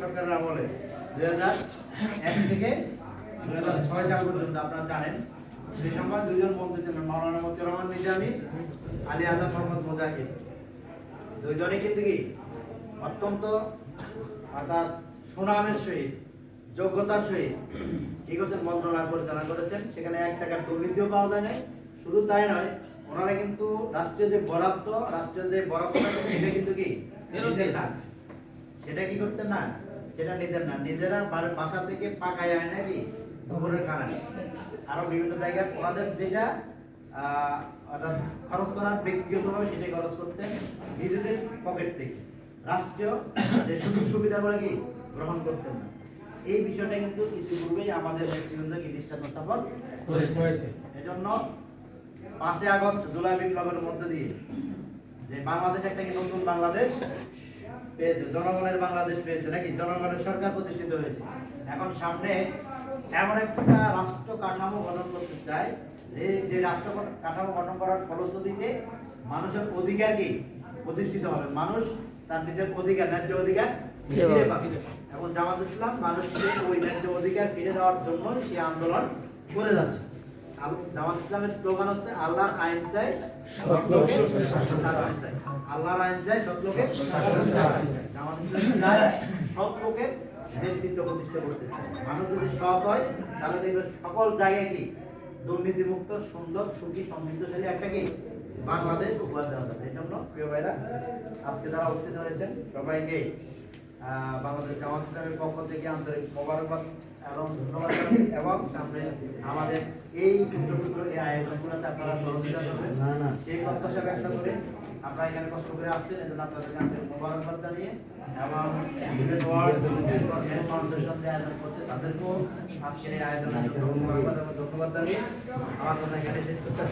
সরকারের আমলে। দুই হাজার এক থেকে দুই হাজার ছয় সাল পর্যন্ত আপনারা জানেন সেই সময় মন্ত্রী ছিলেন, মাওলানা রহমান, নিজামী, আলী আজাদ মোহাম্মদ মুজাহিদ। কিন্তু কি অত্যন্ত, অর্থাৎ সুনামের সহিত, যোগ্যতার সহিত কি করছেন, মন্ত্রণালয় পরিচালনা করেছেন। সেখানে এক টাকার দুর্নীতিও পাওয়া যায় শুধু তাই নয়, ওনারা কিন্তু রাষ্ট্রীয় যে বরাদ্দ, রাষ্ট্রীয় যে বরাদ্দ সেটা কিন্তু কি সেটা কি করতে না? সেটা নিজের না। নিজেরা বাসা থেকে পাকায় আয় নাকি গোবরের কানা আরও বিভিন্ন জায়গায় ওনাদের যেটা অর্থাৎ খরচ করার ব্যক্তিগতভাবে সেটাই খরচ করতেন নিজেদের পকেট থেকে। রাষ্ট্রীয় যে সুযোগ সুবিধাগুলো কি? গ্রহণ করতেন না এই বিষয়টা কিন্তু ইতিপূর্বেই আমাদের নেতৃবৃন্দ কি দৃষ্টান্ত স্থাপন করেছে। এজন্য পাঁচই আগস্ট জুলাই বিপ্লবের মধ্যে দিয়ে যে বাংলাদেশ একটা কি নতুন বাংলাদেশ পেয়েছে জনগণের বাংলাদেশ পেয়েছে নাকি? জনগণের সরকার প্রতিষ্ঠিত হয়েছে। এখন সামনে এমন একটা রাষ্ট্র কাঠামো গঠন করতে চায় যে যে রাষ্ট্র কাঠামো গঠন করার ফলশ্রুতিতে মানুষের অধিকার কি? প্রতিষ্ঠিত হবে। মানুষ তার নিজের অধিকার ন্যায্য অধিকার ফিরে পাবে। এবং জামাত ইসলাম মানুষকে ওই ন্যায্য অধিকার ফিরে দেওয়ার জন্য সে আন্দোলন করে যাচ্ছে। ইসলামের স্লোগান হচ্ছে, আল্লাহর আইন চাই লোকের চাই। আইন চাই সৎ লোকের করতে মানুষ যদি হয়, তাহলে দেখবে সকল জায়গায় কি? দুর্নীতিমুক্ত, সুন্দর, সুখী, সমৃদ্ধশালী একটা কি? বাংলাদেশ উপহার দেওয়া যাবে। এই জন্য প্রিয় ভাইরা, আজকে যারা উপস্থিত হয়েছেন, সবাইকে বাংলাদেশ জামাত ইসলামের পক্ষ থেকে আন্তরিক মোবারকবাদ। এবং ধন্যবাদ এবং সামনে আমাদের এই ক্ষুদ্র ক্ষুদ্র এই আয়োজনগুলোতে আপনারা সহযোগিতা করবেন। না, না। সেই প্রত্যাশা ব্যক্ত করে আপনারা এখানে কষ্ট করে আসছেন এজন্য আপনাদেরকে আন্তরিক মোবারকবাদ জানিয়ে এবং ফাউন্ডেশন যে আয়োজন করছে তাদেরকেও আজকের এই আয়োজনের জন্য মোবারকবাদ এবং ধন্যবাদ জানিয়ে আমার কথা এখানে শেষ করতে